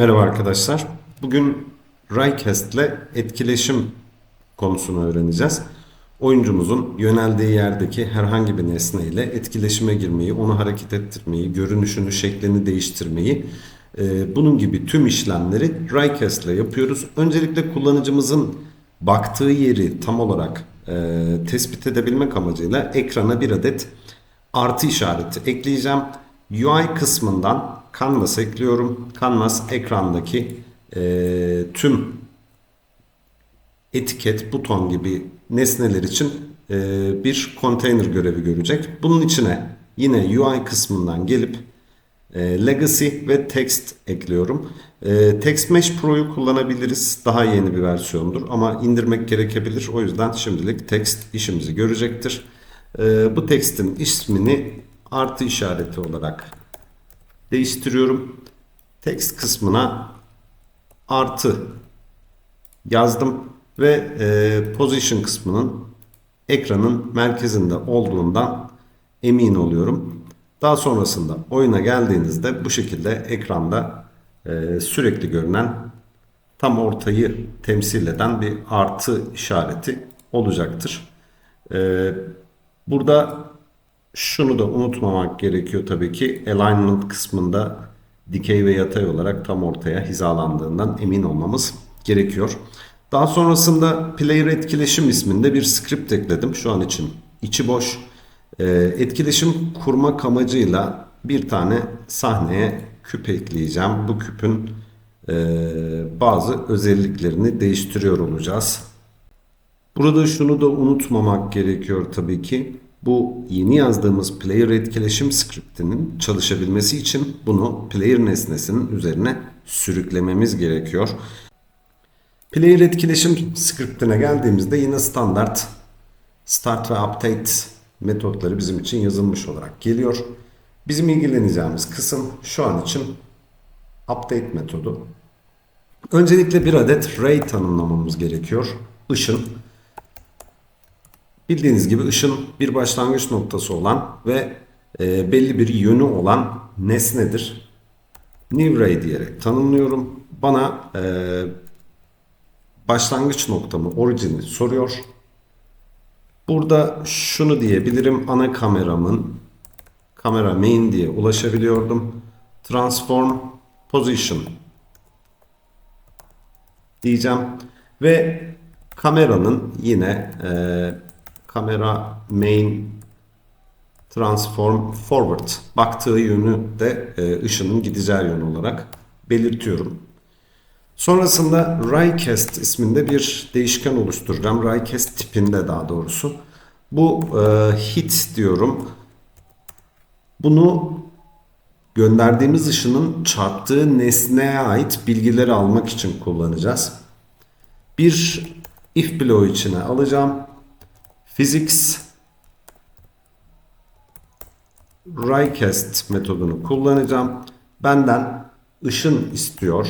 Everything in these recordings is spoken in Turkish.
Merhaba arkadaşlar. Bugün Raycast ile etkileşim konusunu öğreneceğiz. Oyuncumuzun yöneldiği yerdeki herhangi bir nesne ile etkileşime girmeyi, onu hareket ettirmeyi, görünüşünü, şeklini değiştirmeyi, e, bunun gibi tüm işlemleri Raycast ile yapıyoruz. Öncelikle kullanıcımızın baktığı yeri tam olarak e, tespit edebilmek amacıyla ekrana bir adet artı işareti ekleyeceğim. UI kısmından Canvas ekliyorum. Canvas ekrandaki e, tüm etiket, buton gibi nesneler için e, bir konteyner görevi görecek. Bunun içine yine UI kısmından gelip e, Legacy ve Text ekliyorum. E, Text Mesh Pro'yu kullanabiliriz. Daha yeni bir versiyondur ama indirmek gerekebilir. O yüzden şimdilik Text işimizi görecektir. E, bu text'in ismini artı işareti olarak değiştiriyorum. Text kısmına artı yazdım ve e, position kısmının ekranın merkezinde olduğundan emin oluyorum. Daha sonrasında oyuna geldiğinizde bu şekilde ekranda e, sürekli görünen tam ortayı temsil eden bir artı işareti olacaktır. E, burada şunu da unutmamak gerekiyor tabii ki alignment kısmında dikey ve yatay olarak tam ortaya hizalandığından emin olmamız gerekiyor. Daha sonrasında player etkileşim isminde bir script ekledim. Şu an için içi boş. Ee, etkileşim kurmak amacıyla bir tane sahneye küp ekleyeceğim. Bu küpün e, bazı özelliklerini değiştiriyor olacağız. Burada şunu da unutmamak gerekiyor tabii ki. Bu yeni yazdığımız player etkileşim scriptinin çalışabilmesi için bunu player nesnesinin üzerine sürüklememiz gerekiyor. Player etkileşim scriptine geldiğimizde yine standart start ve update metotları bizim için yazılmış olarak geliyor. Bizim ilgileneceğimiz kısım şu an için update metodu. Öncelikle bir adet ray tanımlamamız gerekiyor. Işın. Bildiğiniz gibi ışın bir başlangıç noktası olan ve e, belli bir yönü olan nesnedir. New diyerek tanımlıyorum. Bana e, başlangıç noktamı, orijini soruyor. Burada şunu diyebilirim. Ana kameramın kamera main diye ulaşabiliyordum. Transform position diyeceğim. Ve kameranın yine e, kamera main transform forward baktığı yönü de e, ışının gideceği yön olarak belirtiyorum. Sonrasında Rycast isminde bir değişken oluşturacağım. Rycast tipinde daha doğrusu. Bu e, hit diyorum. Bunu gönderdiğimiz ışının çarptığı nesneye ait bilgileri almak için kullanacağız. Bir if bloğu içine alacağım. Physics Rycast metodunu kullanacağım. Benden ışın istiyor.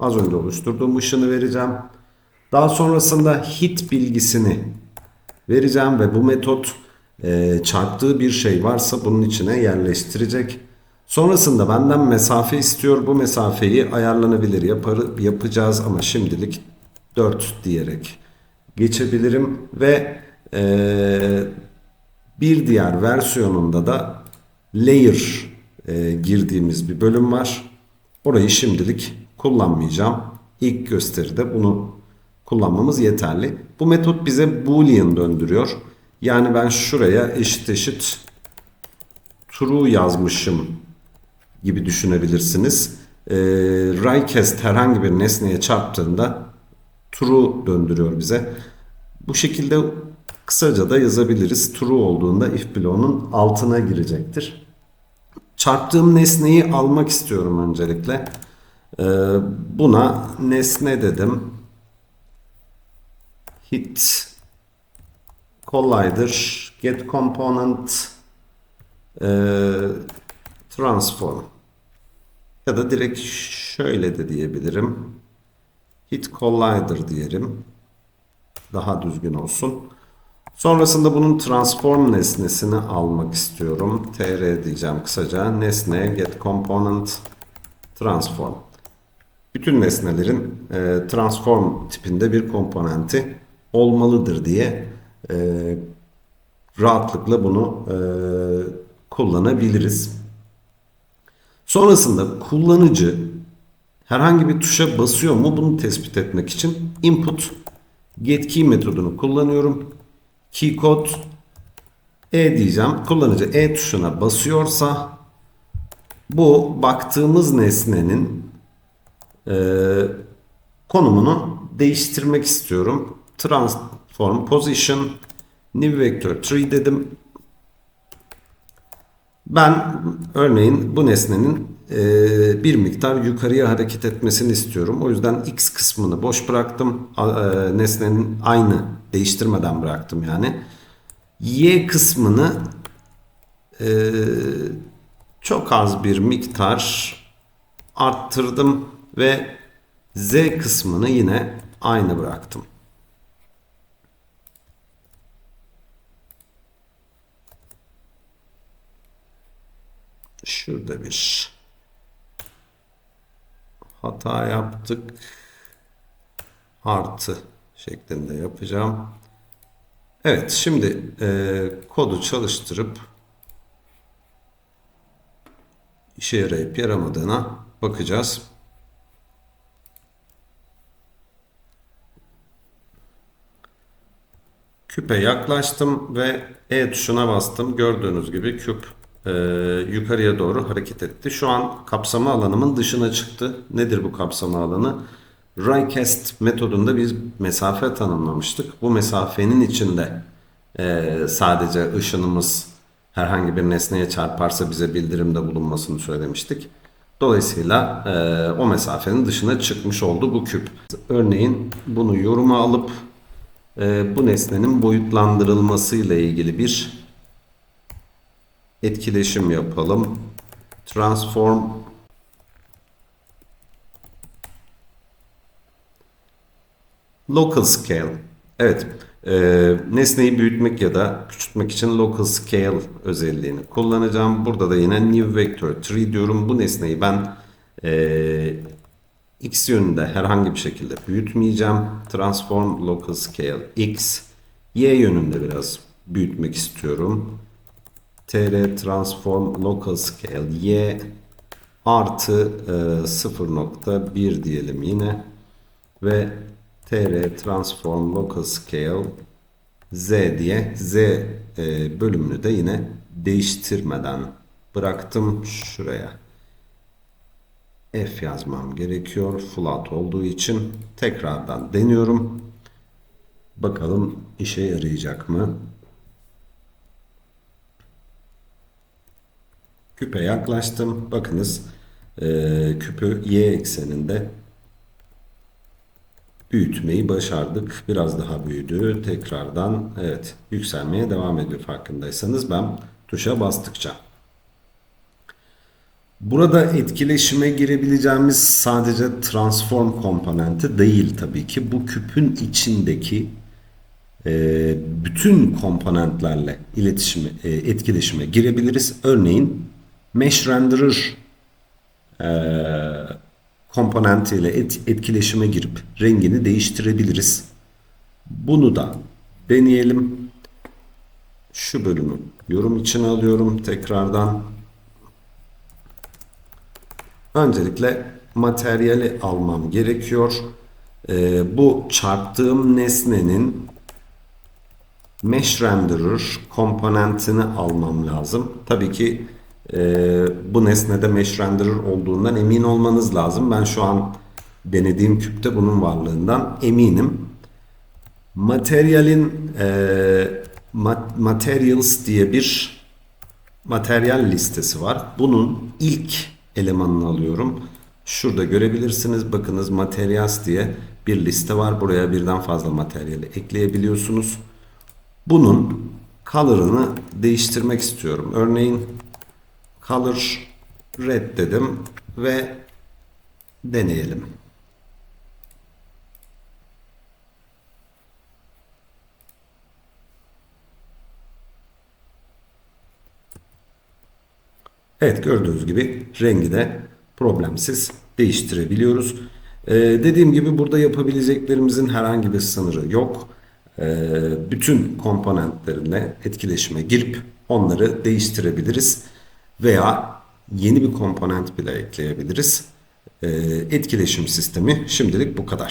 Az önce oluşturduğum ışını vereceğim. Daha sonrasında hit bilgisini vereceğim ve bu metot e, çarptığı bir şey varsa bunun içine yerleştirecek. Sonrasında benden mesafe istiyor. Bu mesafeyi ayarlanabilir yapar, yapacağız ama şimdilik 4 diyerek geçebilirim ve e, bir diğer versiyonunda da layer e, girdiğimiz bir bölüm var. Orayı şimdilik kullanmayacağım. İlk gösteride bunu kullanmamız yeterli. Bu metot bize boolean döndürüyor. Yani ben şuraya eşit eşit true yazmışım gibi düşünebilirsiniz. E, Rycast herhangi bir nesneye çarptığında true döndürüyor bize. Bu şekilde kısaca da yazabiliriz. True olduğunda if bloğunun altına girecektir. Çarptığım nesneyi almak istiyorum öncelikle. Ee, buna nesne dedim. Hit collider get component e, transform ya da direkt şöyle de diyebilirim. Hit collider diyelim. Daha düzgün olsun. Sonrasında bunun transform nesnesini almak istiyorum. tr diyeceğim kısaca. Nesne get component transform. bütün nesnelerin e, transform tipinde bir komponenti olmalıdır diye e, rahatlıkla bunu e, kullanabiliriz. Sonrasında kullanıcı herhangi bir tuşa basıyor mu bunu tespit etmek için input get key metodunu kullanıyorum. Key code e diyeceğim. Kullanıcı E tuşuna basıyorsa bu baktığımız nesnenin e, konumunu değiştirmek istiyorum. Transform position new vector tree dedim. Ben örneğin bu nesnenin bir miktar yukarıya hareket etmesini istiyorum. O yüzden x kısmını boş bıraktım. E, nesnenin aynı değiştirmeden bıraktım yani. Y kısmını e, çok az bir miktar arttırdım ve Z kısmını yine aynı bıraktım. Şurada bir hata yaptık. Artı şeklinde yapacağım. Evet şimdi e, kodu çalıştırıp işe yarayıp yaramadığına bakacağız. Küpe yaklaştım ve E tuşuna bastım. Gördüğünüz gibi küp e, yukarıya doğru hareket etti. Şu an kapsama alanımın dışına çıktı. Nedir bu kapsama alanı? Raycast metodunda biz mesafe tanımlamıştık. Bu mesafenin içinde e, sadece ışınımız herhangi bir nesneye çarparsa bize bildirimde bulunmasını söylemiştik. Dolayısıyla e, o mesafenin dışına çıkmış oldu bu küp. Örneğin bunu yoruma alıp e, bu nesnenin boyutlandırılması ile ilgili bir etkileşim yapalım. Transform Local Scale. Evet. E, nesneyi büyütmek ya da küçültmek için Local Scale özelliğini kullanacağım. Burada da yine New Vector Tree diyorum. Bu nesneyi ben e, x yönünde herhangi bir şekilde büyütmeyeceğim. Transform Local Scale X. Y yönünde biraz büyütmek istiyorum. Tr transform local scale y artı e, 0.1 diyelim yine. Ve tr transform local scale z diye z e, bölümünü de yine değiştirmeden bıraktım şuraya. F yazmam gerekiyor float olduğu için. Tekrardan deniyorum. Bakalım işe yarayacak mı küpe yaklaştım bakınız e, küpü y ekseninde büyütmeyi başardık. Biraz daha büyüdü. Tekrardan evet yükselmeye devam ediyor farkındaysanız ben tuşa bastıkça. Burada etkileşime girebileceğimiz sadece transform komponenti değil tabii ki. Bu küpün içindeki e, bütün komponentlerle iletişime, e, etkileşime girebiliriz. Örneğin Mesh Renderer e, komponentiyle et, etkileşime girip rengini değiştirebiliriz. Bunu da deneyelim. Şu bölümü yorum için alıyorum tekrardan. Öncelikle materyali almam gerekiyor. Ee, bu çarptığım nesnenin mesh renderer komponentini almam lazım. Tabii ki bu nesnede mesh olduğundan emin olmanız lazım. Ben şu an denediğim küpte bunun varlığından eminim. Materyalin e, materials diye bir materyal listesi var. Bunun ilk elemanını alıyorum. Şurada görebilirsiniz. Bakınız materials diye bir liste var. Buraya birden fazla materyali ekleyebiliyorsunuz. Bunun color'ını değiştirmek istiyorum. Örneğin color red dedim ve deneyelim. Evet gördüğünüz gibi rengi de problemsiz değiştirebiliyoruz. Ee, dediğim gibi burada yapabileceklerimizin herhangi bir sınırı yok. Ee, bütün komponentlerine etkileşime girip onları değiştirebiliriz veya yeni bir komponent bile ekleyebiliriz. Ee, etkileşim sistemi şimdilik bu kadar.